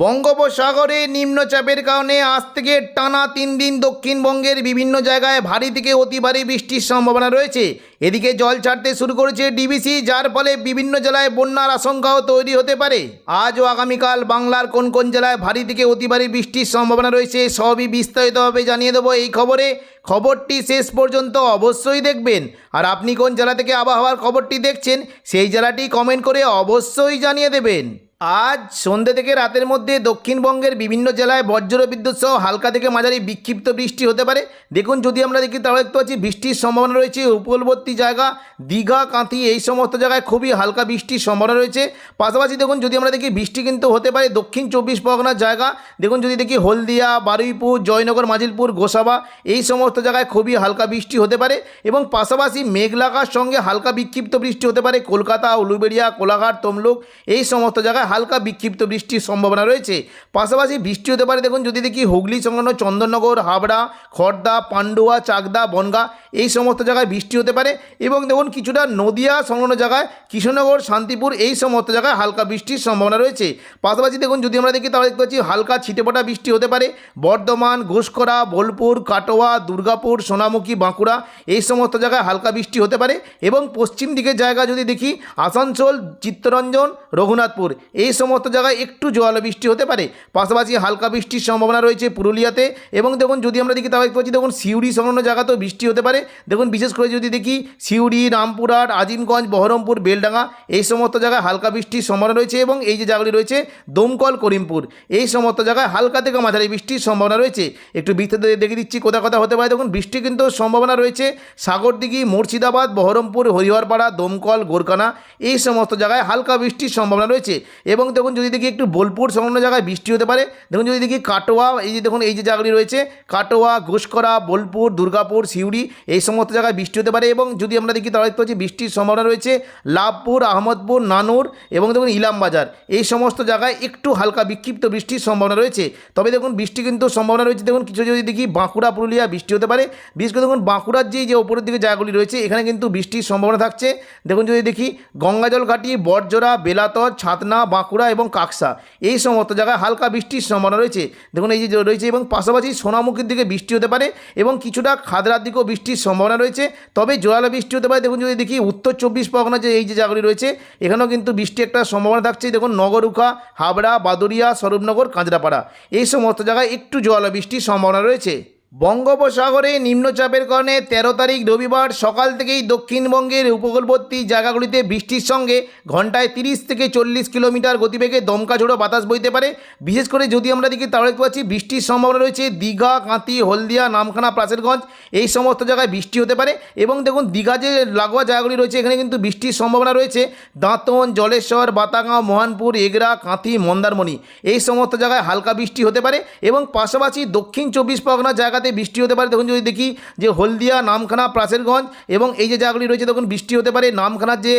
বঙ্গোপসাগরে নিম্নচাপের কারণে আজ থেকে টানা তিন দিন দক্ষিণবঙ্গের বিভিন্ন জায়গায় ভারী থেকে অতি ভারী বৃষ্টির সম্ভাবনা রয়েছে। এদিকে জল ছাড়তে শুরু করেছে ডিবিসি, যার ফলে বিভিন্ন জেলায় বন্যার আশঙ্কাও তৈরি হতে পারে। আজ ও আগামীকাল বাংলার কোন কোন জেলায় ভারী থেকে অতি ভারী বৃষ্টির সম্ভাবনা রয়েছে, সবই বিস্তারিতভাবে জানিয়ে দেবো এই খবরে। খবরটি শেষ পর্যন্ত অবশ্যই দেখবেন। আর আপনি কোন জেলা থেকে আবহাওয়ার খবরটি দেখছেন, সেই জেলাটি কমেন্ট করে অবশ্যই জানিয়ে দেবেন। আজ সন্ধ্যে থেকে রাতের মধ্যে দক্ষিণবঙ্গের বিভিন্ন জেলায় বজ্র বিদ্যুৎ সহ হালকা থেকে মাঝারি বিক্ষিপ্ত বৃষ্টি হতে পারে। দেখুন, যদি আমরা দেখি, তাহলে দেখতে পাচ্ছি বৃষ্টির সম্ভাবনা রয়েছে উপকূলবর্তী জায়গা, দীঘা, কাঁথি, এই সমস্ত জায়গায় খুবই হালকা বৃষ্টির সম্ভাবনা রয়েছে। পাশাপাশি দেখুন, যদি আমরা দেখি, বৃষ্টি কিন্তু হতে পারে দক্ষিণ চব্বিশ পরগনার জায়গা। দেখুন, যদি দেখি, হলদিয়া, বারুইপুর, জয়নগর, মাজিলপুর, গোসাবা, এই সমস্ত জায়গায় খুবই হালকা বৃষ্টি হতে পারে। এবং পাশাপাশি মেঘলাকার সঙ্গে হালকা বিক্ষিপ্ত বৃষ্টি হতে পারে। কলকাতা, উলুবেড়িয়া, কোলাঘাট, তমলুক, এই সমস্ত জায়গায় হালকা বিক্ষিপ্ত বৃষ্টির সম্ভাবনা রয়েছে। পাশাপাশি বৃষ্টি হতে পারে, দেখুন, যদি দেখি হুগলি সংলগ্ন চন্দননগর, হাবড়া খড়দা পান্ডুয়া, চাকদা, বনগা, এই সমস্ত জায়গায় বৃষ্টি হতে পারে এবং দেখুন, কিছুটা নদিয়া সংলগ্ন জায়গায় কৃষ্ণনগর, শান্তিপুর, এই সমস্ত জায়গায় হালকা বৃষ্টির সম্ভাবনা রয়েছে। পাশাপাশি দেখুন, যদি আমরা দেখি, তাহলে দেখতে পাচ্ছি হালকা ছিটেফোঁটা বৃষ্টি হতে পারে। বর্ধমান, ঘোষকরা, বোলপুর, কাটোয়া, দুর্গাপুর, সোনামুখী, বাঁকুড়া, এই সমস্ত জায়গায় হালকা বৃষ্টি হতে পারে এবং পশ্চিম দিকের জায়গা যদি দেখি, আসানসোল, চিত্তরঞ্জন, রঘুনাথপুর এই সমস্ত জায়গায় একটু জোয়ালো বৃষ্টি হতে পারে। পাশাপাশি হালকা বৃষ্টির সম্ভাবনা রয়েছে পুরুলিয়াতে এবং দেখুন যদি আমরা দেখি তাহলে পাচ্ছি দেখুন সিউড়ি সংলগ্ন জায়গাতেও বৃষ্টি হতে পারে। দেখুন বিশেষ করে যদি দেখি সিউড়ি, রামপুরহাট, আজিমগঞ্জ, বহরমপুর, বেলডাঙ্গা এই সমস্ত জায়গায় হালকা বৃষ্টির সম্ভাবনা রয়েছে এবং এই যে জায়গাগুলি রয়েছে দমকল, করিমপুর এই সমস্ত জায়গায় হালকা থেকে মাঝারি বৃষ্টির সম্ভাবনা রয়েছে। একটু বিস্তারিত দেখে দিচ্ছি কোথা কথা হতে পারে। দেখুন বৃষ্টি কিন্তু সম্ভাবনা রয়েছে সাগরদিঘি, মুর্শিদাবাদ, বহরমপুর, হরিহরপাড়া, দমকল গোরকানা এই সমস্ত জায়গায় হালকা বৃষ্টির সম্ভাবনা রয়েছে। এবং দেখুন যদি দেখি একটু বোলপুর সংলগ্ন জায়গায় বৃষ্টি হতে পারে, দেখুন যদি দেখি কাটোয়া, এই যে দেখুন এই যে জায়গাগুলি রয়েছে, কাটোয়া, ঘুষকরা, বোলপুর, দুর্গাপুর, সিউড়ি, এই সমস্ত জায়গায় বৃষ্টি হতে পারে এবং যদি আমরা দেখি তাহলে দেখতে পাচ্ছি বৃষ্টির সম্ভাবনা রয়েছে লাভপুর, আহমদপুর, নানুর এবং দেখুন ইলামবাজার, এই সমস্ত জায়গায় একটু হালকা বিক্ষিপ্ত বৃষ্টির সম্ভাবনা রয়েছে। তবে দেখুন বৃষ্টি কিন্তু সম্ভাবনা রয়েছে, দেখুন কিছু যদি দেখি বাঁকুড়া, পুরুলিয়া বৃষ্টি হতে পারে, বিশেষ করে দেখুন বাঁকুড়ার যে যে ওপরের দিকে জায়গাগুলি রয়েছে, এখানে কিন্তু বৃষ্টির সম্ভাবনা থাকছে। দেখুন যদি দেখি গঙ্গাজল ঘাটি, বটজোড়া বেলাতর ছাতনা বাঁকুড়া এবং কাকসা। এই সমস্ত জায়গায় হালকা বৃষ্টির সম্ভাবনা রয়েছে। দেখুন, এই যে রয়েছে এবং পাশাপাশি সোনামুখীর দিকে বৃষ্টি হতে পারে এবং কিছুটা খাদরার দিকেও বৃষ্টির সম্ভাবনা রয়েছে। তবে জোরালো বৃষ্টি হতে পারে। দেখুন, যদি দেখি উত্তর চব্বিশ পরগনা যে এই যে জায়গাগুলি রয়েছে, এখানেও কিন্তু বৃষ্টি একটা সম্ভাবনা থাকছে। দেখুন, নগরুখা, হাবড়া বাদুরিয়া স্বরূপনগর, কাঁচরাপাড়া। এই সমস্ত জায়গায় একটু জোরালো বৃষ্টির সম্ভাবনা রয়েছে। বঙ্গোপসাগরে নিম্নচাপের কারণে তেরো তারিখ রবিবার সকাল থেকেই দক্ষিণবঙ্গের উপকূলবর্তী জায়গাগুলিতে বৃষ্টির সঙ্গে ঘন্টায় তিরিশ থেকে চল্লিশ কিলোমিটার গতিবেগে দমকা ঝোড়ো বাতাস বইতে পারে। বিশেষ করে যদি আমরা দেখি তাহলে দেখতে পাচ্ছি, বৃষ্টির সম্ভাবনা রয়েছে দীঘা কাঁতি হলদিয়া, নামখানা প্রাচেরগঞ্জ এই সমস্ত জায়গায় বৃষ্টি হতে পারে। এবং দেখুন, দীঘা যে লাগোয়া জায়গাগুলি রয়েছে, এখানে কিন্তু বৃষ্টির সম্ভাবনা রয়েছে। দাঁতন, জলেশ্বর, বাতাগাঁও, মোহনপুর, এগরা, কাঁথি, মন্দারমণি, এই সমস্ত জায়গায় হালকা বৃষ্টি হতে পারে। এবং পাশাপাশি দক্ষিণ চব্বিশ পরগনা জায়গাতে বৃষ্টি হতে পারে। দেখুন যদি দেখি যে হলদিয়া, নামখানা, প্রাচেরগঞ্জ এবং এই যে জায়গাগুলি রয়েছে তখন বৃষ্টি হতে পারে। নামখানার যে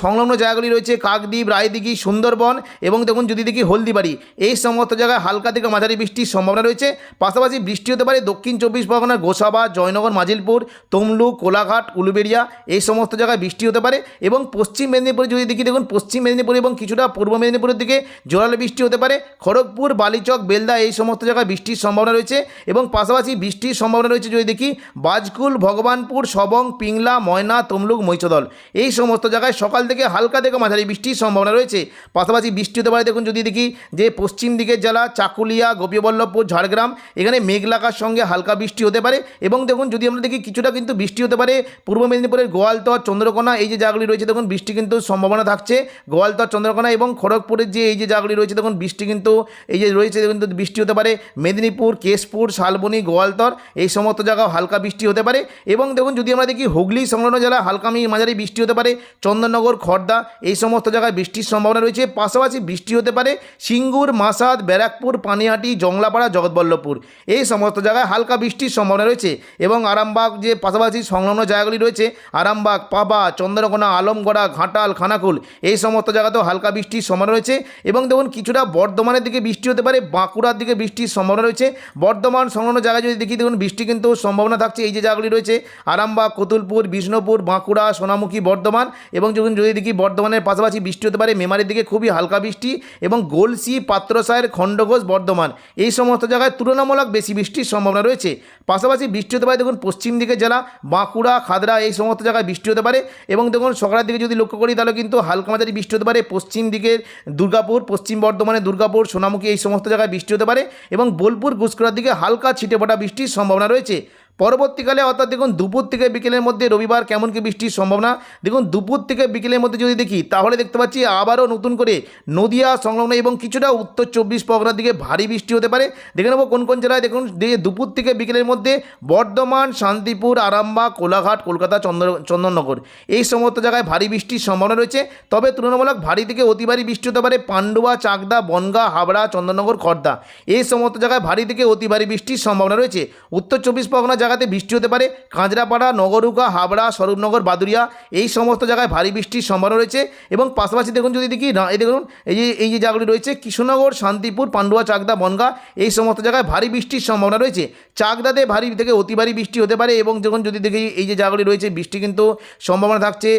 সংলগ্ন জায়গাগুলি রয়েছে, কাকদ্বীপ, রায়দিঘি, সুন্দরবন এবং দেখুন যদি দেখি হলদিবাড়ি, এই সমস্ত জায়গায় হালকা থেকে মাঝারি বৃষ্টির সম্ভাবনা রয়েছে। পাশাপাশি বৃষ্টি হতে পারে দক্ষিণ চব্বিশ পরগনার গোসাবা, জয়নগর, মাজিলপুর, তমলুক, কোলাঘাট, উলুবেড়িয়া, এই সমস্ত জায়গায় বৃষ্টি হতে পারে এবং পশ্চিম মেদিনীপুরে যদি দেখি, দেখুন পশ্চিম মেদিনীপুর এবং কিছুটা পূর্ব মেদিনীপুরের দিকে জোরালো বৃষ্টি হতে পারে। খড়গপুর, বালিচক, বেলদা, এই সমস্ত জায়গায় বৃষ্টির সম্ভাবনা রয়েছে এবং পাশাপাশি বৃষ্টির সম্ভাবনা রয়েছে যদি দেখি, বাজকুল, ভগবানপুর, সবং, পিংলা, ময়না, তমলুক মৈচদল এই সমস্ত জায়গায় সকাল থেকে হালকা থেকে মাঝারি বৃষ্টির সম্ভাবনা রয়েছে। পাশাপাশি বৃষ্টি হতে পারে, দেখুন যদি দেখি যে পশ্চিম দিকের জেলা চাকুলিয়া, গোপীবল্লভপুর, ঝাড়গ্রাম, এখানে মেঘলাকার সঙ্গে হালকা বৃষ্টি হতে পারে এবং দেখুন যদি আমরা দেখি কিছুটা কিন্তু বৃষ্টি হতে পারে, পূর্ব মেদিনীপুরের গোয়ালতর, চন্দ্রকোনা, এই যে জায়গাগুলি রয়েছে, দেখুন বৃষ্টি কিন্তু সম্ভাবনা থাকছে। গোয়ালতর, চন্দ্রকোনা এবং খড়গপুরের যে এই যে জায়গাগুলি রয়েছে, দেখুন বৃষ্টি কিন্তু এই যে রয়েছে কিন্তু বৃষ্টি হতে পারে, মেদিনীপুর, কেশপুর, শালবনী গোয়ালতর, এই সমস্ত জায়গাও হালকা বৃষ্টি হতে পারে। এবং দেখুন, যদি আমরা দেখি হুগলি, সংলগ্ন জেলা হালকা মাঝারি বৃষ্টি হতে পারে। চন্দননগর, খর্দা, এই সমস্ত জায়গায় বৃষ্টির সম্ভাবনা রয়েছে। পাশাপাশি বৃষ্টি হতে পারে সিঙ্গুর, মাসাদ, ব্যারাকপুর, পানিহাটি, জংলাপাড়া, জগৎবল্লভপুর। এই সমস্ত জায়গায় হালকা বৃষ্টির সম্ভাবনা রয়েছে। এবং আরামবাগ যে পাশাপাশি সংলগ্ন জায়গাগুলি রয়েছে, আরামবাগ, পাবা, চন্দ্রকোনা, আলমগড়া, ঘাটাল, খানাকুল, এই সমস্ত জায়গাতেও হালকা বৃষ্টির সম্ভাবনা রয়েছে। এবং দেখুন, কিছুটা বর্ধমানের দিকে বৃষ্টি হতে পারে, বাঁকুড়ার দিকে বৃষ্টির সম্ভাবনা রয়েছে। বর্ধমান, সংলগ্ন জায়গায় যদি দেখি, দেখুন, বৃষ্টি কিন্তু সম্ভাবনা থাকছে। এই যে জায়গাগুলি রয়েছে, আরামবাগ, কতুলপুর, বিষ্ণুপুর, বাঁকুড়া, সোনামুখী, বর্ধমান এবং যখন যদি দেখি, বর্ধমানের পাশাপাশি বৃষ্টি হতে পারে, মেমারির দিকে খুবই হালকা বৃষ্টি এবং গোলসি, পাত্রসায়ের, খণ্ডঘোষ, বর্ধমান এই সমস্ত জায়গায় তুলনামূলক বেশি বৃষ্টির সম্ভাবনা রয়েছে। পাশাপাশি বৃষ্টি হতে পারে, দেখুন, পশ্চিম দিকে জেলা, বাঁকুড়া, খাদরা এই সমস্ত জায়গায় বৃষ্টি হতে পারে এবং দেখুন, সকালের দিকে যদি লক্ষ্য করি, তাহলে কিন্তু হালকা মাঝারি বৃষ্টি হতে পারে। পশ্চিম দিকের দুর্গাপুর, পশ্চিম বর্ধমানে দুর্গাপুর, সোনামুখী এই সমস্ত জায়গায় বৃষ্টি হতে পারে এবং বোলপুর গুসকরার দিকে হালকা ছিটে ফোটা বৃষ্টির সম্ভাবনা রয়েছে। পরবর্তীকালে অর্থাৎ দেখুন দুপুর থেকে বিকেলের মধ্যে রবিবার কেমন কি বৃষ্টির সম্ভাবনা? দেখুন দুপুর থেকে বিকেলের মধ্যে যদি দেখি, তাহলে দেখতে পাচ্ছি আবারও নতুন করে নদিয়া সংলগ্ন এবং কিছুটা উত্তর চব্বিশ পরগনার দিকে ভারী বৃষ্টি হতে পারে। দেখে নেব কোন কোন জেলায় দেখুন দুপুর থেকে বিকেলের মধ্যে বর্ধমান, শান্তিপুর, আরামবাগ, কোলাঘাট, কলকাতা, চন্দ্র, চন্দননগর। এই সমস্ত জায়গায় ভারী বৃষ্টির সম্ভাবনা রয়েছে। তবে তুলনামূলক ভারী থেকে অতি ভারী বৃষ্টি হতে পারে পান্ডুয়া, চাকদা, বনগা, হাবড়া, চন্দননগর খড়দা এই সমস্ত জায়গায় ভারী থেকে অতি ভারী বৃষ্টির সম্ভাবনা রয়েছে। উত্তর চব্বিশ পরগনা জায়গাতে বৃষ্টি হতে পারে। কাঁচরাপাড়া নগরুকা হাবড়া, স্বরূপনগর বাদুরিয়া এই সমস্ত জায়গায় ভারী বৃষ্টির সম্ভাবনা রয়েছে এবং পাশাপাশি দেখুন যদি দেখি এই দেখুন, এই যে এই যে জায়গাগুলি রয়েছে, কৃষ্ণনগর, শান্তিপুর, পান্ডুয়া, চাকদা, বনগা এই সমস্ত জায়গায় ভারী বৃষ্টির সম্ভাবনা রয়েছে। চাকদাতে ভারী থেকে অতি ভারী বৃষ্টি হতে পারে এবং যখন যদি দেখি এই যে জায়গাগুলি রয়েছে, বৃষ্টি কিন্তু সম্ভাবনা থাকছে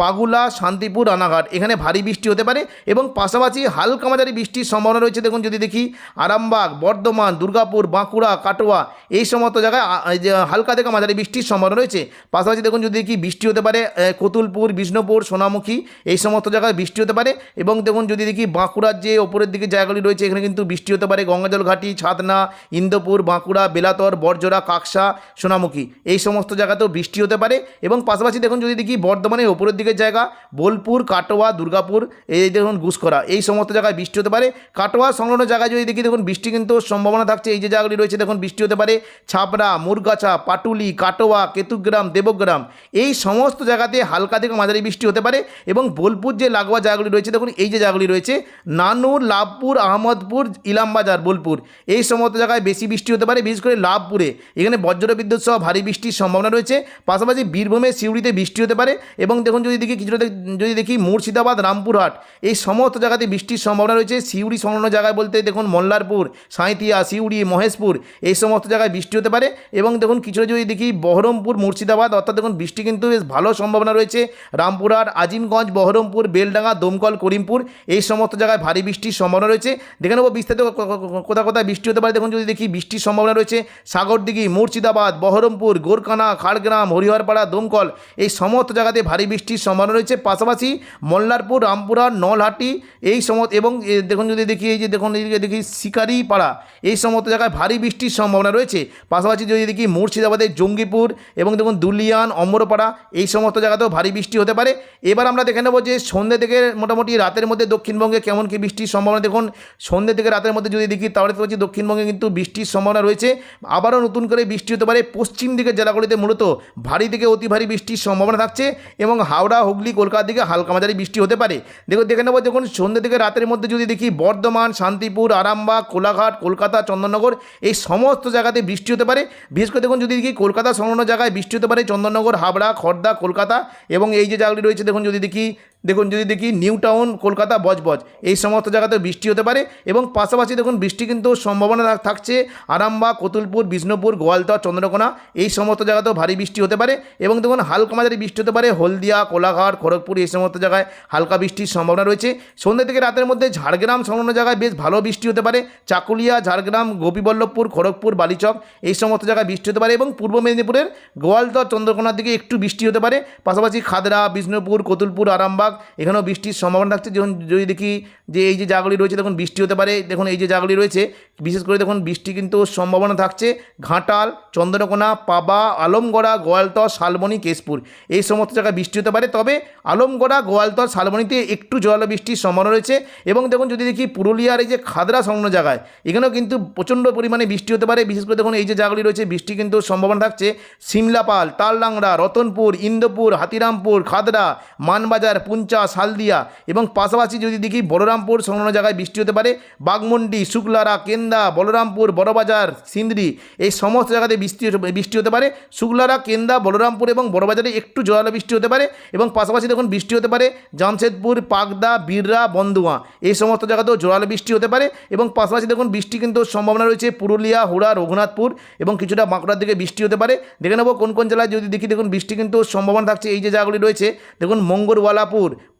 বাগুলা, শান্তিপুর, রানাঘাট এখানে ভারী বৃষ্টি হতে পারে এবং পাশাপাশি হালকা মাঝারি বৃষ্টির সম্ভাবনা রয়েছে। দেখুন যদি দেখি আরামবাগ, বর্ধমান, দুর্গাপুর, বাঁকুড়া, কাটোয়া এই সমস্ত জায়গায় হালকা থেকে মাঝারি বৃষ্টির সম্ভাবনা রয়েছে। পাশাপাশি দেখুন যদি দেখি বৃষ্টি হতে পারে কতুলপুর, বিষ্ণুপুর, সোনামুখী, এই সমস্ত জায়গায় বৃষ্টি হতে পারে এবং দেখুন যদি দেখি বাঁকুড়ার যে ওপরের দিকে জায়গাগুলি রয়েছে, এখানে কিন্তু বৃষ্টি হতে পারে গঙ্গাজল ঘাটি ছাতনা, ইন্দোপুর, বাঁকুড়া, বেলাতর বরজোড়া কাকসা, সোনামুখী, এই সমস্ত জায়গাতেও বৃষ্টি হতে পারে এবং পাশাপাশি দেখুন যদি দেখি বর্ধমানের ওপরের দিকের জায়গা, বোলপুর, কাটোয়া, দুর্গাপুর, এই দেখুন ঘুষকরা এই সমস্ত জায়গায় বৃষ্টি হতে পারে। কাটোয়া সংলগ্ন জায়গায় যদি দেখি দেখুন বৃষ্টি কিন্তু সম্ভাবনা থাকছে, এই যে জায়গাগুলি রয়েছে দেখুন বৃষ্টি হতে পারে ছাপড়া মুরগাছা পাটুলি, কাটোয়া, কেতুগ্রাম, দেবগ্রাম এই সমস্ত জায়গাতে হালকা থেকে মাঝারি বৃষ্টি হতে পারে এবং বোলপুর যে লাগোয়া জায়গাগুলি রয়েছে, দেখুন এই যে জায়গাগুলি রয়েছে, নানুর, লাভপুর, আহমদপুর, ইলামবাজার, বোলপুর এই সমস্ত জায়গায় বেশি বৃষ্টি হতে পারে, বিশেষ করে লাভপুরে। এখানে বজ্র বিদ্যুৎ সহ ভারী বৃষ্টির সম্ভাবনা রয়েছে, পাশাপাশি বীরভূমে সিউড়িতে বৃষ্টি হতে পারে এবং দেখুন যদি দেখি কিছুটা যদি দেখি মুর্শিদাবাদ, রামপুরহাট এই সমস্ত জায়গাতে বৃষ্টির সম্ভাবনা রয়েছে, সিউড়ি সংলগ্ন জায়গায় বলতে দেখুন মল্লারপুর, সাঁইথিয়া, সিউড়ি, মহেশপুর এই সমস্ত জায়গায় বৃষ্টি হতে পারে এবং দেখুন কিছুটা যদি দেখি বহরমপুর, মুর্শিদাবাদ, অর্থাৎ দেখুন বৃষ্টি কিন্তু বেশ ভালো সম্ভাবনা রয়েছে। রামপুরহাট, আজিমগঞ্জ, বহরমপুর, বেলডাঙ্গা, দমকল, করিমপুর, এই সমস্ত জায়গায় ভারী বৃষ্টির সম্ভাবনা রয়েছে। দেখে নেব বিস্তারিত কোথায় কোথায় বৃষ্টি হতে পারে। দেখুন যদি দেখি বৃষ্টির সম্ভাবনা রয়েছে, সাগরদিঘি, মুর্শিদাবাদ, বহরমপুর গোরকানা খাড়গ্রাম, হরিহরপাড়া, দমকল, এই সমস্ত জায়গাতে ভারী বৃষ্টির সম্ভাবনা রয়েছে। পাশাপাশি মল্লারপুর, রামপুরহাট, নলহাটি, এই সমস্ত এবং দেখুন যদি দেখি এই যে দেখুন দেখি শিকারিপাড়া, এই সমস্ত জায়গায় ভারী বৃষ্টির সম্ভাবনা রয়েছে। পাশাপাশি যদি দেখি মুর্শিদাবাদের জঙ্গিপুর এবং দেখুন দুলিয়ান, অমরপাড়া এই সমস্ত জায়গাতেও ভারী বৃষ্টি হতে পারে। এবার আমরা দেখে নেব যে সন্ধ্যে থেকে মোটামুটি রাতের মধ্যে দক্ষিণবঙ্গে কেমন কি বৃষ্টির সম্ভাবনা। দেখুন সন্ধ্যে থেকে রাতের মধ্যে যদি দেখি তাহলে তো পাচ্ছি দক্ষিণবঙ্গে কিন্তু বৃষ্টির সম্ভাবনা রয়েছে। আবারও নতুন করে বৃষ্টি হতে পারে। পশ্চিম দিকের জেলাগুলিতে মূলত ভারী থেকে অতি ভারী বৃষ্টির সম্ভাবনা থাকছে এবং হাওড়া, হুগলি, কলকাতার দিকে হালকা মাঝারি বৃষ্টি হতে পারে। দেখো দেখে নেব দেখুন সন্ধ্যে থেকে রাতের মধ্যে যদি দেখি বর্ধমান, শান্তিপুর, আরামবাগ, কোলাঘাট, কলকাতা, চন্দননগর এই সমস্ত জায়গাতে বৃষ্টি হতে পারে। বিশেষ করে দেখুন, যদি দেখি কলকাতা সংলগ্ন জায়গায় বৃষ্টি হতে পারে, চন্দননগর, হাবড়া, খর্দা, কলকাতা এবং এই যে জায়গাটি রয়েছে, দেখুন, যদি দেখি দেখুন যদি দেখি নিউ টাউন, কলকাতা, বজবজ, এই সমস্ত জায়গাতে বৃষ্টি হতে পারে এবং পাশাপাশি দেখুন বৃষ্টি কিন্তু সম্ভাবনা থাক- থাকছে। আরামবাগ, কতুলপুর, বিষ্ণুপুর, গোয়ালতর, চন্দ্রকোনা, এই সমস্ত জায়গাতেও ভারী বৃষ্টি হতে পারে এবং দেখুন হালকা মাঝারি বৃষ্টি হতে পারে হলদিয়া, কোলাঘাট, খড়গপুর, এই সমস্ত জায়গায় হালকা বৃষ্টির সম্ভাবনা রয়েছে। সন্ধ্যে থেকে রাতের মধ্যে ঝাড়গ্রাম সংলগ্ন জায়গায় বেশ ভালো বৃষ্টি হতে পারে। চাকুলিয়া, ঝাড়গ্রাম, গোপীবল্লভপুর, খড়গপুর, বালিচক, এই সমস্ত জায়গায় বৃষ্টি হতে পারে এবং পূর্ব মেদিনীপুরের গোয়ালতর, চন্দ্রকোনার দিকে একটু বৃষ্টি হতে পারে। পাশাপাশি খাদরা, বিষ্ণুপুর, কতুলপুর, আরামবাগ এখানেও বৃষ্টির সম্ভাবনা থাকছে। যখন যদি দেখি যে এই যে জায়গাগুলি রয়েছে, দেখুন বৃষ্টি হতে পারে। দেখুন, এই যে জায়গাগুলি রয়েছে, বিশেষ করে দেখুন বৃষ্টি কিন্তু সম্ভাবনা থাকছে। ঘাটাল, চন্দ্রকোনা, পাবা, আলমগড়া, গোয়ালতর, শালবনি, কেশপুর। এই সমস্ত জায়গায় বৃষ্টি হতে পারে। তবে আলমগড়া, গোয়ালতর, শালবনিতে একটু জল বৃষ্টির সম্ভাবনা রয়েছে। এবং দেখুন, যদি দেখি পুরুলিয়ার এই যে খাদরা সংলগ্ন জায়গায়, এখানেও কিন্তু প্রচণ্ড পরিমাণে বৃষ্টি হতে পারে। বিশেষ করে দেখুন, এই যে জায়গাগুলি রয়েছে, বৃষ্টি কিন্তু সম্ভাবনা থাকছে। সিমলাপাল, তালডাংরা, রতনপুর, ইন্দোপুর, হাতিরামপুর, খাদরা, মানবাজার, পুঞ্জ পুঞ্চা সালদিয়া এবং পাশাপাশি যদি দেখি বলরামপুর সংলগ্ন জায়গায় বৃষ্টি হতে পারে বাগমন্ডি শুক্লারা, কেন্দা, বলরামপুর, বড়বাজার, সিন্দ্রি, এই সমস্ত জায়গাতে বৃষ্টি বৃষ্টি হতে পারে। শুক্লারা, কেন্দা, বলরামপুর এবং বড়বাজারে একটু জোরালো বৃষ্টি হতে পারে এবং পাশাপাশি দেখুন বৃষ্টি হতে পারে জামশেদপুর, পাগদা, বীররা, বন্দুয়া, এই সমস্ত জায়গাতেও জোরালো বৃষ্টি হতে পারে এবং পাশাপাশি দেখুন বৃষ্টি কিন্তু সম্ভাবনা রয়েছে পুরুলিয়া, হুড়া, রঘুনাথপুর এবং কিছুটা বাঁকুড়ার দিকে বৃষ্টি হতে পারে। দেখে নেব কোন কোন জেলায় যদি দেখি দেখুন বৃষ্টি কিন্তু সম্ভাবনা থাকছে, এই যে জায়গাগুলি রয়েছে, দেখুন মঙ্গলওয়ালাপুর ঠাকুর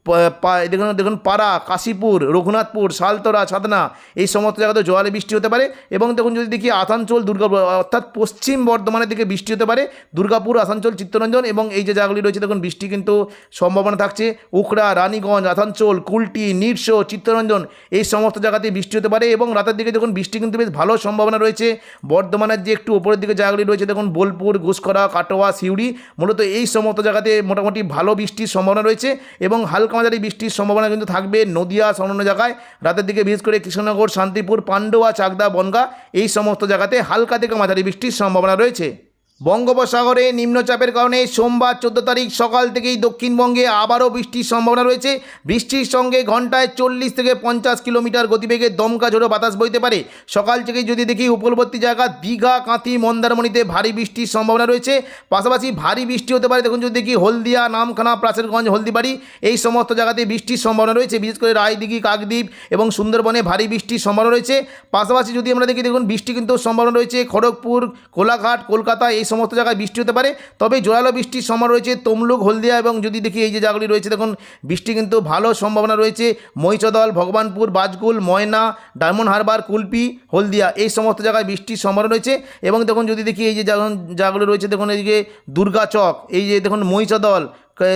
দেখুন দেখুন, পাড়া, কাশীপুর, রঘুনাথপুর, শালতরা ছাদনা এই সমস্ত জায়গাতে জোয়ারে বৃষ্টি হতে পারে এবং দেখুন, যদি দেখি আসানসোল দুর্গাপুর অর্থাৎ পশ্চিম বর্ধমানের দিকে বৃষ্টি হতে পারে, দুর্গাপুর, আসানসোল, চিত্তরঞ্জন এবং এই যে জায়গাগুলি রয়েছে, দেখুন, বৃষ্টি কিন্তু সম্ভাবনা থাকছে। উখড়া, রানীগঞ্জ, আসানসোল, কুলটি, নিরস, চিত্তরঞ্জন, এই সমস্ত জায়গাতে বৃষ্টি হতে পারে এবং রাতের দিকে দেখুন, বৃষ্টি কিন্তু বেশ ভালো সম্ভাবনা রয়েছে। বর্ধমানের যে একটু উপরের দিকে জায়গাগুলি রয়েছে, দেখুন, বোলপুর ঘুষকরা কাটোয়া, সিউড়ি, মূলত এই সমস্ত জায়গাতে মোটামুটি ভালো বৃষ্টির সম্ভাবনা রয়েছে এবং হালকা মাঝারি বৃষ্টির সম্ভাবনা কিন্তু থাকবে নদিয়া, সামান্য জায়গায়। রাতের দিকে বিশেষ করে কৃষ্ণনগর, শান্তিপুর, পান্ডুয়া, চাকদা, বনগা এই সমস্ত জায়গাতে হালকা থেকে মাঝারি বৃষ্টির সম্ভাবনা রয়েছে। বঙ্গোপসাগরে নিম্নচাপের কারণে সোমবার চোদ্দ তারিখ সকাল থেকেই দক্ষিণবঙ্গে আবারও বৃষ্টির সম্ভাবনা রয়েছে। বৃষ্টির সঙ্গে ঘন্টায় চল্লিশ থেকে পঞ্চাশ কিলোমিটার গতিবেগে দমকা ঝোড়ো বাতাস বইতে পারে। সকাল থেকেই যদি দেখি উপকূলবর্তী জায়গা, দীঘা, কাঁথি, মন্দারমণিতে ভারী বৃষ্টির সম্ভাবনা রয়েছে। পাশাপাশি ভারী বৃষ্টি হতে পারে। দেখুন যদি দেখি হলদিয়া, নামখানা প্রাচেরগঞ্জ হলদিবাড়ি, এই সমস্ত জায়গাতে বৃষ্টির সম্ভাবনা রয়েছে। বিশেষ করে রায়দিঘি, কাকদ্বীপ এবং সুন্দরবনে ভারী বৃষ্টির সম্ভাবনা রয়েছে। পাশাপাশি যদি আমরা দেখি, দেখুন বৃষ্টি কিন্তু সম্ভাবনা রয়েছে। খড়গপুর, কোলাঘাট, কলকাতা, এই সমস্ত জায়গায় বৃষ্টি হতে পারে। তবে জোরালো বৃষ্টির সম্ভাবনা রয়েছে। তমলুক, হলদিয়া এবং যদি দেখি এই যে জায়গাগুলি রয়েছে, দেখুন, বৃষ্টি কিন্তু ভালো সম্ভাবনা রয়েছে। মহিষদল, ভগবানপুর বাজকুল ময়না, ডায়মন্ড হারবার, কুলপি, হলদিয়া, এই সমস্ত জায়গায় বৃষ্টির সম্ভাবনা রয়েছে। এবং দেখুন, যদি দেখি এই যে জায়গা- জায়গাগুলো রয়েছে, দেখুন এইদিকে দুর্গাচক, এই যে দেখুন, মহিষদল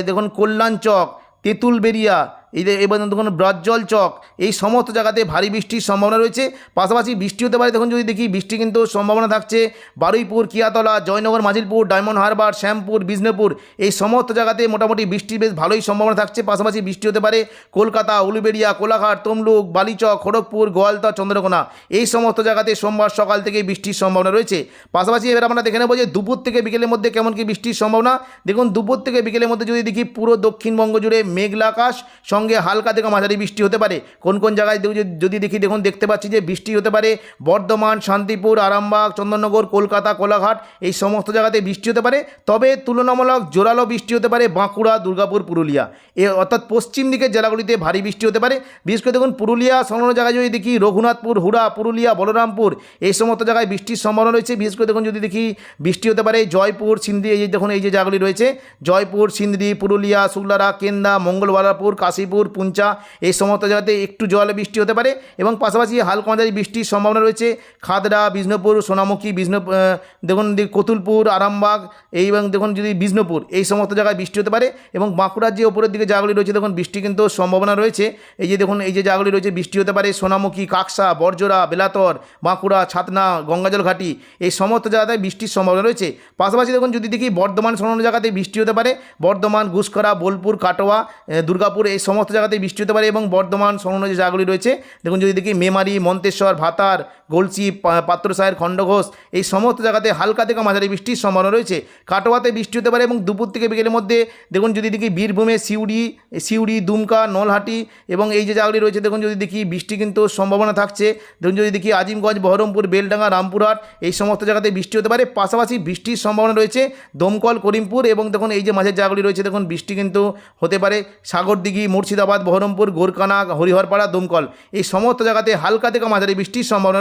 দেখুন কল্যাণ চক তেঁতুলবেরিয়া এই যে এবার দেখুন ব্রাজ্জল চক, এই সমস্ত জায়গাতে ভারী বৃষ্টির সম্ভাবনা রয়েছে। পাশাপাশি বৃষ্টি হতে পারে, দেখুন যদি দেখি, বৃষ্টি কিন্তু সম্ভাবনা থাকছে। বারুইপুর, কিয়াতলা, জয়নগর, মাজিলপুর, ডায়মন্ড হারবার, শ্যামপুর, বিষ্ণুপুর, এই সমস্ত জায়গাতে মোটামুটি বৃষ্টির বেশ ভালোই সম্ভাবনা থাকছে। পাশাপাশি বৃষ্টি হতে পারে কলকাতা, উলুবেড়িয়া, কোলাঘাট, তমলুক, বালিচক, খড়গপুর গোয়ালদা চন্দ্রকোনা, এই সমস্ত জায়গাতে সোমবার সকাল থেকে বৃষ্টির সম্ভাবনা রয়েছে। পাশাপাশি এবার আমরা দেখে নেব যে দুপুর থেকে বিকেলের মধ্যে কেমন কি বৃষ্টির সম্ভাবনা। দেখুন, দুপুর থেকে বিকেলের মধ্যে যদি দেখি, পুরো দক্ষিণবঙ্গ জুড়ে মেঘলা আকাশ সঙ্গে হালকা থেকে মাঝারি বৃষ্টি হতে পারে। কোন কোন জায়গায় যদি- দেখি, দেখুন, দেখতে পাচ্ছি যে বৃষ্টি হতে পারে বর্ধমান, শান্তিপুর, আরামবাগ, চন্দননগর, কলকাতা, কোলাঘাট, এই সমস্ত জায়গাতে বৃষ্টি হতে পারে। তবে তুলনামূলক জোরালো বৃষ্টি হতে পারে বাঁকুড়া, দুর্গাপুর, পুরুলিয়া। এ অর্থাৎ পশ্চিম দিকের জেলাগুলিতে ভারী বৃষ্টি হতে পারে। বিশেষ করে দেখুন, পুরুলিয়া সংলগ্ন জায়গায় যদি দেখি, রঘুনাথপুর, হুড়া, পুরুলিয়া, বলরামপুর, এই সমস্ত জায়গায় বৃষ্টির সম্ভাবনা রয়েছে। বিশেষ করে দেখুন, যদি দেখি বৃষ্টি হতে পারে জয়পুর, সিন্ধি, এই দেখুন, এই যে জায়গাগুলি রয়েছে। জয়পুর সিন্দি পুরুলিয়া সুগলারা কেন্দা মঙ্গলবারাপুর কাশীপুর পুঞ্চা এই সমস্ত জায়গাতে একটু জলে বৃষ্টি হতে পারে এবং পাশাপাশি হালকা মাঝারি বৃষ্টির সম্ভাবনা রয়েছে। খাদড়া বিষ্ণুপুর, সোনামুখী বিষ্ণু দেখুন কতুলপুর, আরামবাগ, এই এবং দেখুন যদি বিষ্ণুপুর, এই সমস্ত জায়গায় বৃষ্টি হতে পারে এবং বাঁকুড়ার যে ওপরের দিকে জায়গাগুলি রয়েছে, দেখুন বৃষ্টি কিন্তু সম্ভাবনা রয়েছে। এই যে দেখুন, এই যে জায়গাগুলি রয়েছে, বৃষ্টি হতে পারে সোনামুখী, কাকসা, বরজোড়া, বেলাতর, বাঁকুড়া, ছাতনা, গঙ্গাজল ঘাটি, এই সমস্ত জায়গায় বৃষ্টির সম্ভাবনা রয়েছে। পাশাপাশি দেখুন যদি দেখি বর্ধমান সংলগ্ন জায়গাতে বৃষ্টি হতে পারে, বর্ধমান ঘুষকরা বোলপুর, কাটোয়া দুর্গাপুর, এই সমস্ত জায়গাতে বৃষ্টি হতে পারে এবং বর্ধমান সংলগ্ন যে জায়গাগুলি রয়েছে। দেখুন যদি দেখি, মেমারি, মন্তেশ্বর, ভাতার গলসি পা- পাত্রসায়ের খণ্ডঘোষ, এই সমস্ত জায়গাতে হালকা থেকে মাঝারি বৃষ্টির সম্ভাবনা রয়েছে। কাটোয়াতে বৃষ্টি হতে পারে এবং দুপুর থেকে বিকেলের মধ্যে দেখুন যদি দেখি বীরভূমে সিউড়ি সিউড়ি, দুমকা, নলহাটি এবং এই যে জায়গাগুলি রয়েছে, দেখুন যদি দেখি বৃষ্টি কিন্তু সম্ভাবনা থাকছে। দেখুন যদি দেখি আজিমগঞ্জ, বহরমপুর, বেলডাঙ্গা, রামপুরহাট, এই সমস্ত জায়গাতে বৃষ্টি হতে পারে। পাশাপাশি বৃষ্টির সম্ভাবনা রয়েছে দমকল, করিমপুর এবং দেখুন এই যে মাঝের জায়গাগুলি রয়েছে, দেখুন বৃষ্টি কিন্তু হতে পারে। সাগরদিঘি, মুর্শিদাবাদ, বহরমপুর গোরকানা হরিহরপাড়া, দমকল, এই সমস্ত জায়গাতে হালকা থেকে মাঝারি বৃষ্টির সম্ভাবনা